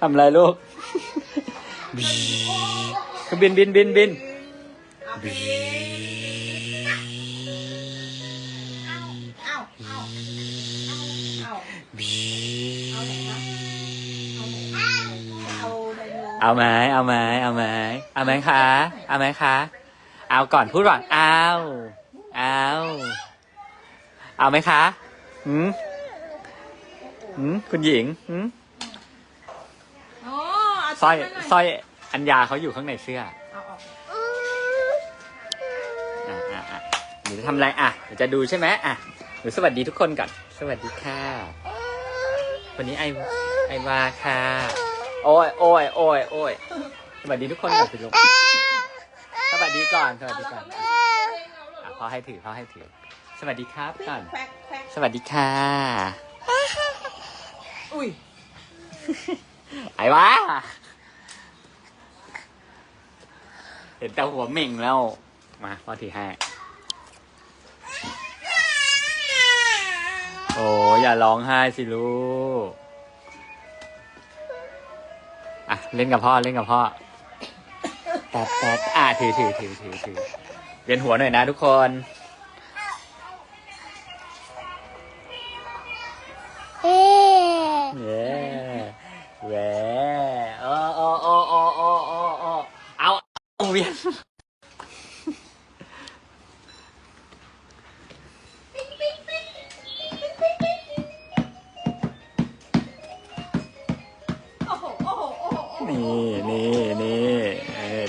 ทำอะไรลูกบินบินบินบินเอาไดโนเอาไหมเอาไหมเอาไหมเอาไหมคะ เอาไหมคะ เอาก่อนพูดก่อนเอาเอา เอาไหมคะหืมหืมคุณหญิงหืมอ๋อเอาสร้อยมาหน่สร้อยอัญญาเขาอยู่ข้างในเสื้อ เอาออกอะอะอะเดี๋ยวจะทำอะไรอะเดี๋ยวจะดูใช่ไหมอะเดี๋ยวสวัสดีทุกคนก่อน สวัสดีค่ะวันนี้ไอไอวาค่ะ โอ้ยโอ้ยโอ้ยโอ้ยสวัสดีทุกคนก่อนสิลูกสวัสดีก่อนสวัสดีก่อนอะพ่อให้ถือพ่อให้ถือ สวัสดีครับก่อนแควกแควกสวัสดีค่ะ อุ้ยไอวาเห็นแต่หัวเหม่งแล้ว มาพ่อถือให้โอ้ยอย่าร้องไห้สิลูก อะ เล่นกับพ่อเล่นกับพ่อแป๊บแป๊บอะถือถือถือถือถือเวียนหัวหน่อยนะทุกคน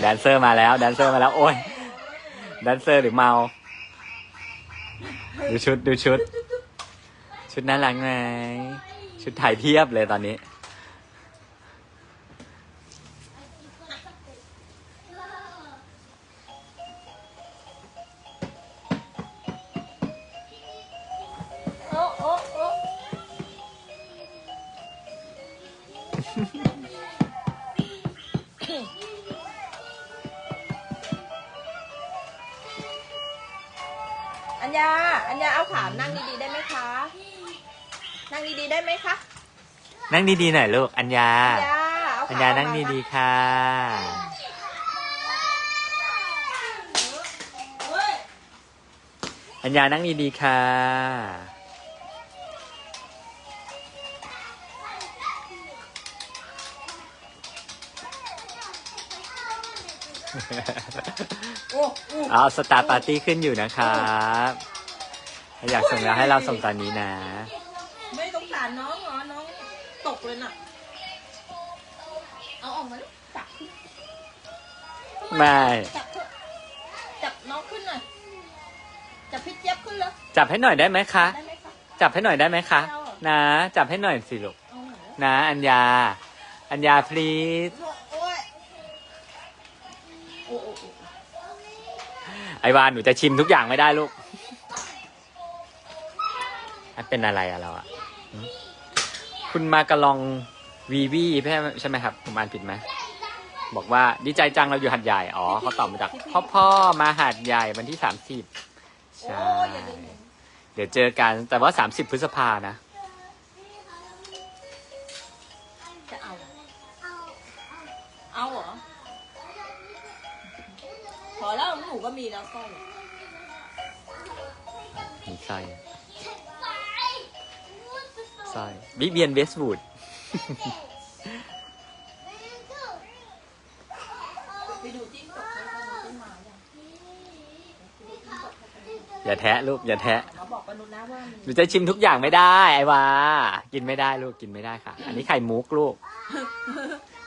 แดนเซอร์มาแล้วแดนเซอร์มาแล้วโอ้ยแดนเซอร์หรือเมา ดูชุดดูชุด ชุดน่ารักไหมชุดถ่ายเทียบเลยตอนนี้ โอ้โอ้โอ้ ญญา อัญญาเอาขานั่งดีๆได้ไหมคะ นั่งดีๆได้ไหมคะ นั่งดีๆหน่อยลูก อัญญา อัญญาเอาอัญขาญาออกนั่งมาดีๆค่ะเฮ้ยอัญญานั่งดีๆค่ะ เอาสตาร์ปาร์ตี้ขึ้นอยู่นะครับถ้าอยากส่งแล้วให้เราส่งตอนนี้นะ ไม่สงสารน้องเหรอ น้องตกเลยน่ะ เอาออกมาลูกจับขึ้นไม่ จับเถอะจับน้องขึ้นหน่อย จับพี่เจี๊ยบขึ้นเลยจับให้หน่อยได้ไหมคะ ได้ไหมคะจับให้หน่อยได้ไหมคะไม่เอาหรอนะ จับให้หน่อยสิลูก เอาหน่อยนะ อัญญา อัญญา please โอ้ยโอ้ ไอวานหนูจะชิมทุกอย่างไม่ได้ลูกอะเป็นอะไรอะเราอะหืมคุณมากระลองวีวีใช่ไหมครับผมอ่านผิดไหมบอกว่าดีใจจังเราอยู่หัดใหญ่อ๋อเขาตอบมาจากพ่อพ่อมาหัดใหญ่วันที่สามสิบใช่โอ้ยอย่าดึงเดี๋ยวเจอกันแต่ว่าสามสิบพฤษภานะจะ ก็มีแล้วสร้อยมีสร้อยสร้อยวิเวียนเวสต์วูดไปดูจิ้งจกไหมตอนนี้จิ้งหมาอย่างอย่าแทะลูกอย่าแทะเขาบอกปนุษนะว่ามีหนูจะชิมทุกอย่างไม่ได้ ไอ้วากินไม่ได้ลูกกินไม่ได้ค่ะ อันนี้ไข่มุกลูก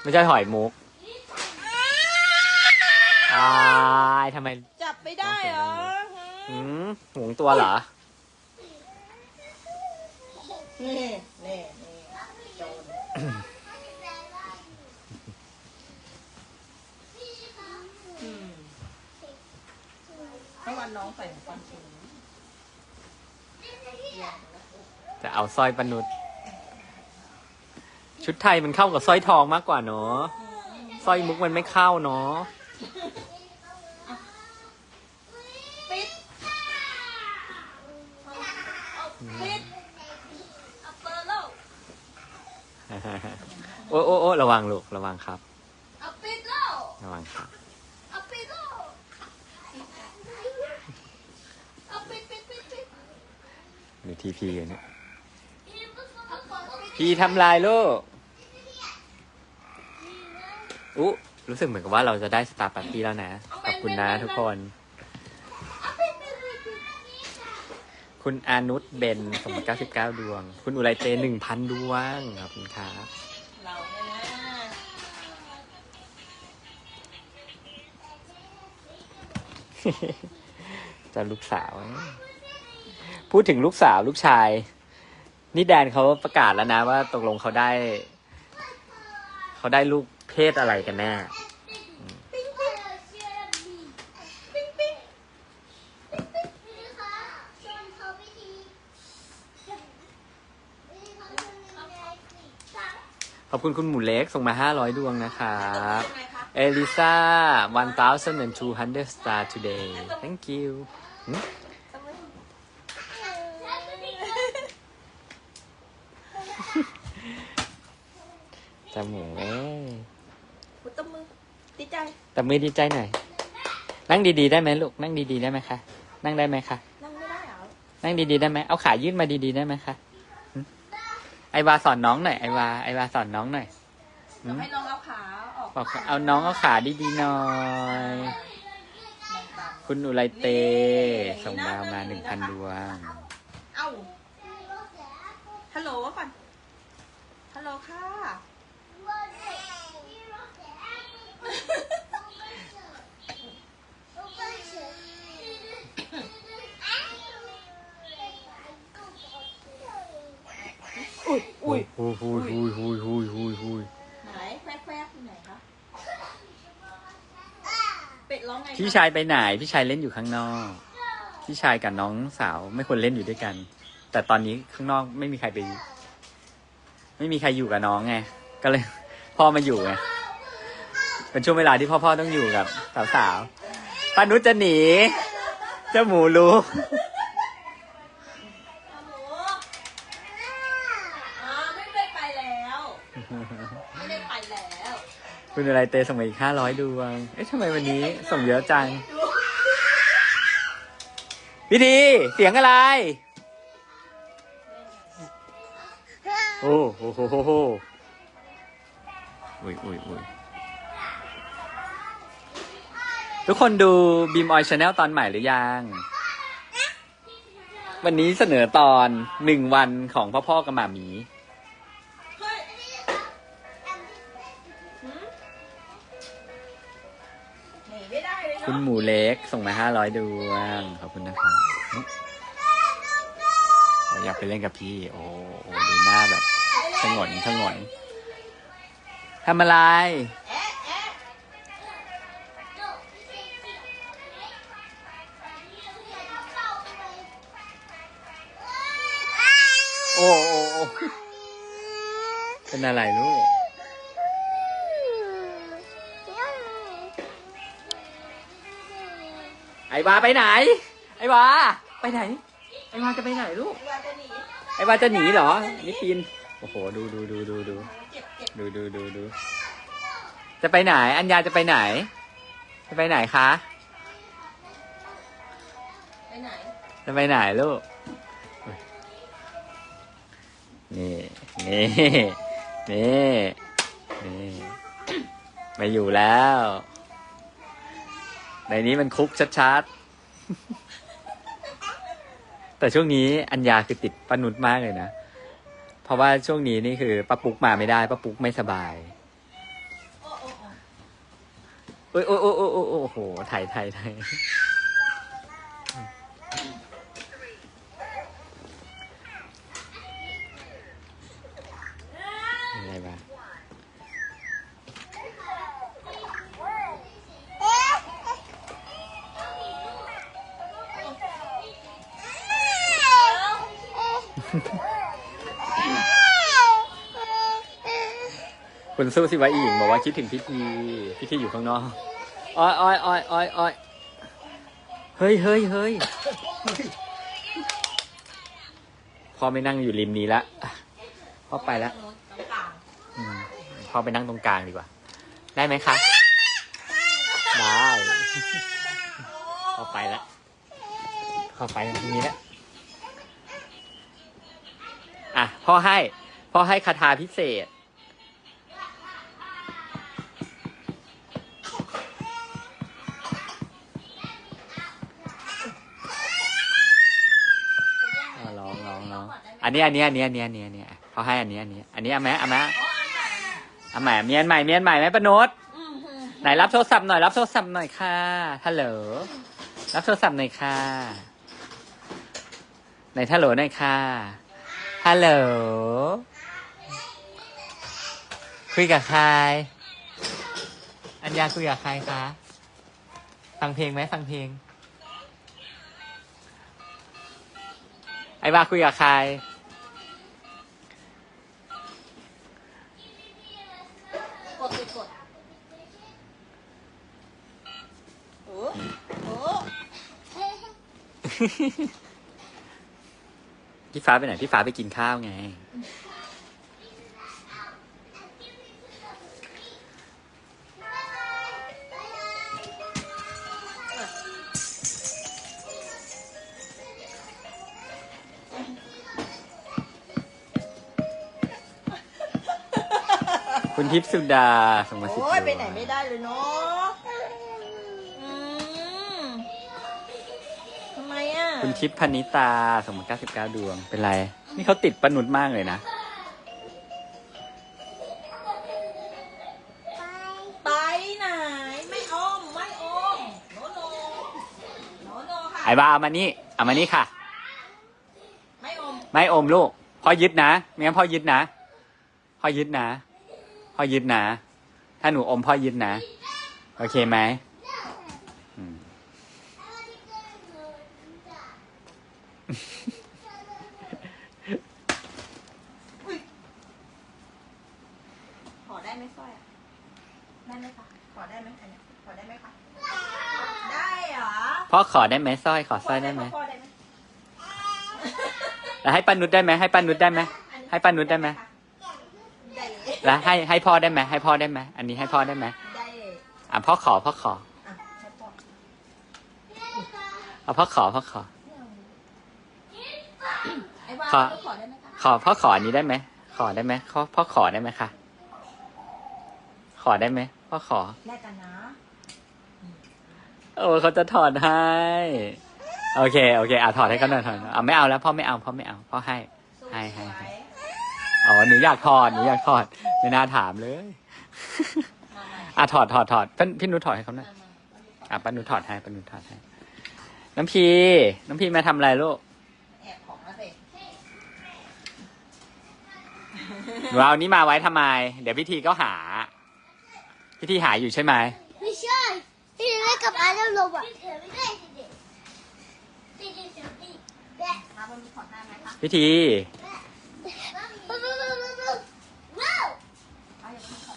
ไม่ใช่หอยมุก อายทำไมจับไม่ได้เหรอหืมหวงตัวเหรอ นี่นี่นี่โจรอืมเมื่อวันน้องใส่หูฟันสูงจะเอาสร้อยปนุษชุดไทยมันเข้ากับสร้อยทองมากกว่าเนาะสร้อยมุกมันไม่เข้าเนาะ ปิด โอ้โอ้โอ้ ระวังลูกระวังครับ เอาปิดแล้วระวังครับ เอาปิดแล้วเอาปิดปิดปิดปิดดูทีพีกันเนี่ยเอาก่อนเอาปิดพี่ทำลายลูกอุ๊รู้สึกเหมือนกับว่าเราจะได้สตาร์ปาร์ตี้แล้วนะ ขอบคุณนะทุกคนเอาปิดปิดปิดปิดคุณอานุชเบนสม99 ดวง คุณอุไรเต1,000 ดวงขอบคุณครับ จะลูกสาว พูดถึงลูกสาวลูกชาย นี่แดนเขาประกาศแล้วนะว่าตกลงเขาได้ เขาได้ลูกเพศอะไรกันแน่ปิ๊งปิ๊งปิ๊งปิ๊งปิ๊งปิ๊งนี่ค่ะชวนเขาพิธีนี่เขาทำยังไงสิสั่งขอบคุณคุณหมูเล็กส่งมา500ดวงนะครับ ยังไงคะเอลิซา1,200 star today thank you หึจมูกเอ้ยพุตตบมือดีใจแต่มือดีใจหน่อย นั่งดีๆได้ไหมลูก นั่งดีๆได้ไหมคะ นั่งได้ไหมคะ นั่งไม่ได้เหรอ นั่งดีๆได้ไหมเอาขายื่นมาดีๆได้ไหมคะหึไอวาสอนน้องหน่อย ไอวา ไอวาสอนน้องหน่อยหึเดี๋ยวให้น้องเอาขาออก บอกเอาน้องเอาขาดีๆหน่อยนั่งตามคุณอุไรเต ส่งดาวมาหนึ่งพันดวง เอ้า ฮัลโหลก่อน ฮัลโหลค่ะ อุ้ยอุ้ยหุยหุยหุยหุยหุยหุยหุยไหน แควกแควกอยู่ไหนคะเป็ดร้องไงคะพี่ชายไปไหน พี่ชายเล่นอยู่ข้างนอก พี่ชายกับน้องสาวไม่ควรเล่นอยู่ด้วยกัน แต่ตอนนี้ข้างนอกไม่มีใครไป ไม่มีใครอยู่กับน้องไง ก็เลย พ่อมาอยู่ไง เป็นช่วงเวลาที่พ่อพ่อต้องอยู่กับสาวๆปานุชจะหนี เจ้าหมูรู้ ฮัลโหลอ๋อไม่ได้ไปแล้ว ไม่ได้ไปแล้ว คุณอะไรเตส่งมาอีกห้าร้อยดวง เอ๊ะทำไมวันนี้ส่งเยอะจัง พี่ดี เสียงอะไร โอ้โหโหโหโหอุ้ยอุ้ยอุ้ยทุกคนดูบีมออยชาแนลตอนใหม่หรือยัง วันนี้เสนอตอนหนึ่งวันของพ่อพ่อกับหมาหมี คุณหมูเล็กส่งมาห้าร้อยดวง ขอบคุณนะครับอยากไปเล่นกับพี่ โอ้โอ้ดูหน้าแบบชงนชงนทำอะไรแอะแอะโอ้โอ้โอ้เป็นอะไรลูก ไอ้วาไปไหน ไอ้วาไปไหน ไอ้วาจะไปไหนลูกวลาจะหนีไอ้วาจะหนีเหรอนี่ปีนโอ้โห ดูดูดูดูดูเจ็บเจ็บดูดูดูดู จะไปไหน อัญญาจะไปไหน จะไปไหนคะ ไปไหนจะไปไหนลูก นี่ นี่ นี่ นี่ ไม่อยู่แล้ว ในนี้มันคุกชัดๆ แต่ช่วงนี้อัญญาคือติดปนุษมากเลยนะ เพราะว่าช่วงนี้นี่คือป้าปุ๊กมาไม่ได้ป้าปุ๊กไม่สบายโอ้โอ้โอ้โอ้ยโอ้ยโอ้ยโอ้ยถ่ายโอ้โหไทยไทยไทย คุณสู้สิวะอีหญิงบอกว่าคิดถึงพิธีพิธีอยู่ข้างนอกอ้อยอ้อยอ้อยอ้อยอ้อยเฮ้ยเฮ้ยเฮ้ยพ่อไม่นั่งอยู่ริมนี้ละพ่อไปละตรงกลางพ่อไปนั่งตรงกลางดีกว่า ได้ไหมคะ ได้พ่อไปแล้วพ่อไปตรงนี้แล้วอะพ่อให้ พ่อให้คาถาพิเศษ นนี้อันนี้อันนี้อันนี้อันนี้อันนี้อะเขาให้อันนี้อันนี้ อันนี้เอาไหมเอาไหมเอาใหม่เมียนใหม่เมียนใหม่ไหมปนุษอืมอืมไหนรับโทรศัพท์หน่อยรับโทรศัพท์หน่อยค่ะฮัลโหลรับโทรศัพท์หน่อยค่ะไหนฮัลโหลหน่อยค่ะฮัลโหลคุยกับใคร อัญญาคุยกับใครคะฟังเพลงไหมฟังเพลงไอ้บ้าคุยกับใคร กดสิกดโอ้โอ้ พี่ฟ้าไปไหน พี่ฟ้าไปกินข้าวไง คุณทิพย์สุดาส่งมาสิบโอ้ย ไปไหนไม่ได้เลยเนาะ ทิพย์พนิตาส่งมา99 ดวง เป็นไร นี่เขาติดประนุดมากเลยนะ ไปไหน ไม่อ้อม ไม่อ้อมโนโนโนโนค่ะ ไอ้บ้าเอามานี่เอามานี่ค่ะ ไม่อม ไม่อมลูก พ่อยึดนะไม่งั้นพ่อยึดนะ พ่อยึดนะ พ่อยึดนะ ถ้าหนูอมพ่อยึดนะ โอเคไหมอืม ขอได้ไหมสร้อยอะได้ไหมคะ ขอได้ไหมอันเนี้ยขอได้ไหมคะ ได้เหรอพ่อขอได้ไหมสร้อยขอสร้อยได้ไหมขอได้ไหมแล้วให้ป้านุชได้ไหมให้ป้านุชได้ไหมให้ป้านุชได้ไหมได้แล้วให้ให้พ่อได้ไหมให้พ่อได้ไหมอันนี้ให้พ่อได้ไหมได้อะพ่อขอพ่อขออะใช่ปะเอาพ่อขอพ่อขอ ไอ้ว่าขอ ขอได้ไหมคะขอพ่อขออันนี้ได้ไหมขอได้ไหมพ่อพ่อขอได้ไหมคะขอได้ไหม พ่อขอแลกกันนะ โอ้เขาจะถอดให้ โอเค โอเคอะถอดให้เขาหน่อยถอดอะไม่เอาแล้วพ่อไม่เอาพ่อไม่เอาพ่อให้ ให้ให้ให้อ๋อหนูอยากถอดหนูอยากถอดไม่น่าถามเลยมามาอะถอดถอดถอดพี่พี่นุชถอดให้เขาหน่อยมามาอะป้านุชถอดให้ป้านุชถอดให้ น้ำพีน้ำพีมาทำอะไรลูกแอบของแล้วสิหนูเอานี้มาไว้ทำไม เดี๋ยวพิธีก็หา พิธีหาอยู่ใช่ไหมไม่ใช่ที่เล่นกับอาร์ตลมอะไม่ใช่เด็กๆเด็กๆแบะมาบนมีขอได้ไหมคะพิธีว้าวเอาอย่าเพิ่งขอ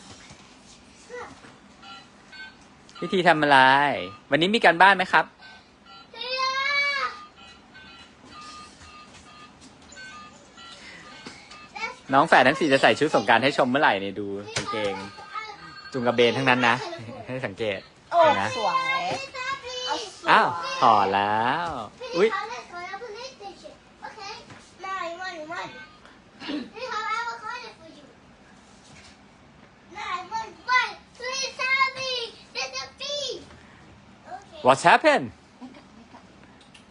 พิธีทำอะไร วันนี้มีการบ้านไหมครับน้องแฝดทั้งสี่จะใส่ชุดสงกรารให้ชมเมื่อไหร่เนี่ยดูกางเกง จุงกระเบนทั้งนั้นนะ ให้สังเกตโอ้เห็นไหมสวยเอาสวยอ้าวถอดแล้ว อุ้ย Okay, nine, one, one. Hey, how I will call it for you. Nine, one, one. Please help me. There's a bee. Okay. What's happened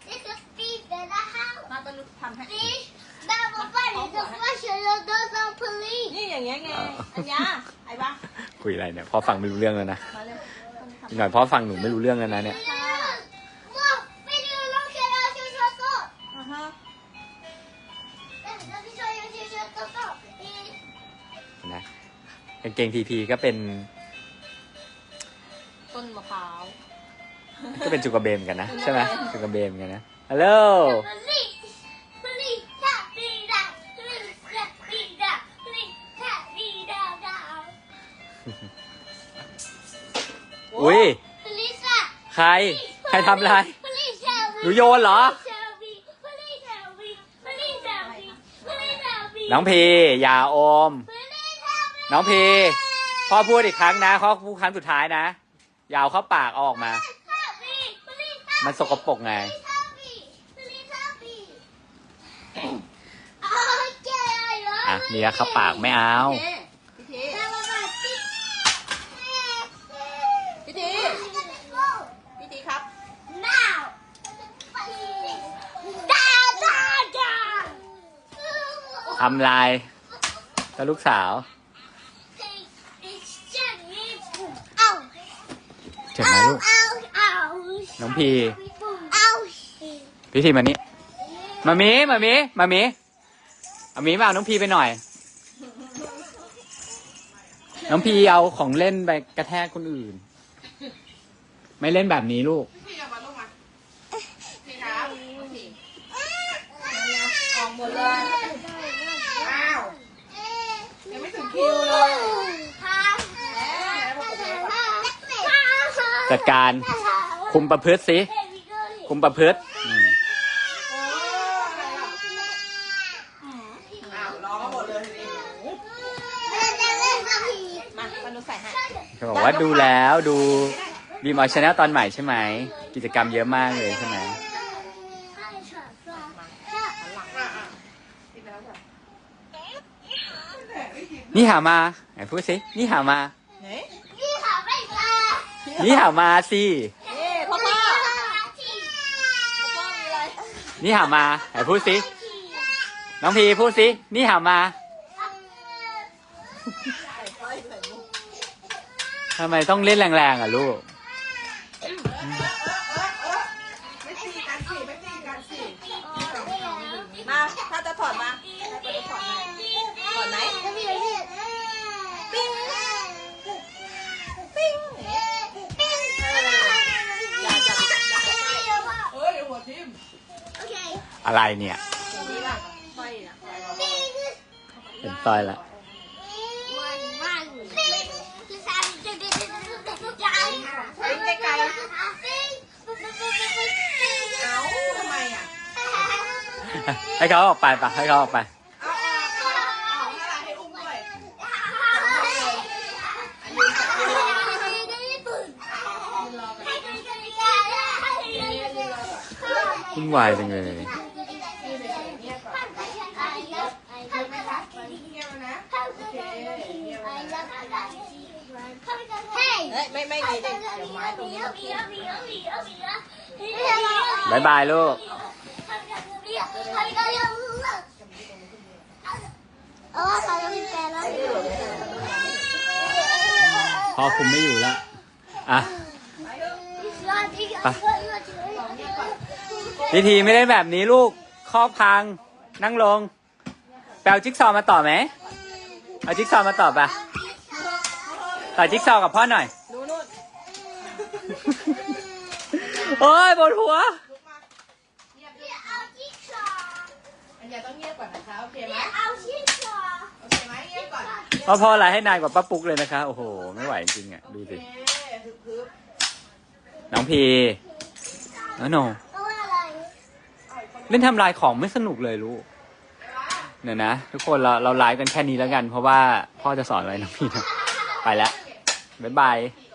There's a bee in the house. มาบนทำให้ Bee. Number one is a question of those on police. นี่อย่างเงี้ยไง อันยาไอ้บ้า คุยอะไรเนี่ยพ่อฟังไม่รู้เรื่องแล้วนะมาเร็วอีกหน่อยพ่อฟังหนูไม่รู้เรื่องแล้วนะเนี่ยค่ะ Look, video look at us. Here's what's up. อ่าฮะ Let me, let me show you. Here's what's up. Bee. นะกางเกงทีพีก็เป็น ต้นมะพร้าว ก็เป็นจุกระเบนเหมือนกันนะ ใช่ไหมจุกระเบนเหมือนกันนะฮัลโหล อุ้ย Police. ใคร ใครทำอะไร Police. help ห me. นูโยนเหรอ Police help me. Police help me. Police help me. Police help me. น้องพีอย่าอม Police help me. น้องพีพ่อพูดอีกครั้งนะพ่อพูดครั้งสุดท้ายนะยาวเข้าปากเอาออกมา มันสกปรกไง อะเนียเข้าปากไม่เอาพิธี ทำลายแล้วลูกสาว เจ็บไหมลูก น้องพีพิธีมานี่มามีมามีมามีเอามีมาเอาน้องพีไปหน่อย น้องพีเอาของเล่นไปกระแทกคนอื่น ไม่เล่นแบบนี้ลูกพี่เอามาลูกมาพี่ครับพี่ออกหมดเลย อ้าว ยังไม่ถึง คิวเลยจัดการคุมประพฤติสิคุมประพฤติอืมโอ้อะไรอะอ้าวรอมาหมดเลยทีนี้มามาดูใส่ให้เขาบอกว่าดูแล้วดูดีมอชแนลตอนใหม่ใช่ไหม กิจกรรมเยอะมากเลยใช่ไหมอะอะกิ นไปแล้วจ้ะนี่หามาไหนพูดสินี่หามาเฮ้ยนี่หามาสิเอ้พ่อพ่อพ่อมีอะไรนี่หามาไหนพูดสิน้องพีพูดสินี่หามาใส่ก้อยใส่มุกทำไมต้องเล่นแรงๆอะลูก อะไรเนี่ยอย่างนี้ล่ะไฟน่ะไฟเราเห็นตอยละเอ้าทำไมอะให้เขาออกไปปะให้เขาออกไปเอาออกเอาออกอะไรให้อุ้มด้วยอันนี้จับยืนรอก่อนวุ่นวายจังเลย เงียบแล้วนะเฮ้ย ไม่ไม่ดีเด็กเดี๋ยวไม้ตรงนี้เราเปลี่ยนบายบายลูกโอ้เขาจะมีแฟนแล้วพอคุมไม่อยู่แล้วอะพิธีไม่ได้แบบนี้ลูกข้อพังนั่งลงแปลจิ๊กซอว์มาต่อไหมเอาจิ๊กซอว์มาต่อปะต่อจิ๊กซอว์กับพ่อหน่อย ดูนู่น โอ้ยปวดหัว ลุกมาเงียบด้วยอันนี้ต้องเงียบก่อนนะคะ โอเคไหมโอเคไหมเงียบก่อนพ่อพ่ออะไรให้นายกว่าป้าปุ๊กเลยนะคะ โอ้โห ไม่ไหวจริงๆอะ ดูโอสิเคฮึบฮึบน้องพีน้องโนเล่นทำลายของไม่สนุกเลยลูกเนี่ยนะ ทุกคนเราเราไลฟ์กันแค่นี้แล้วกัน เพราะว่าพ่อจะสอนอะไรน้องพีนะไปแล้วบ๊ายบายที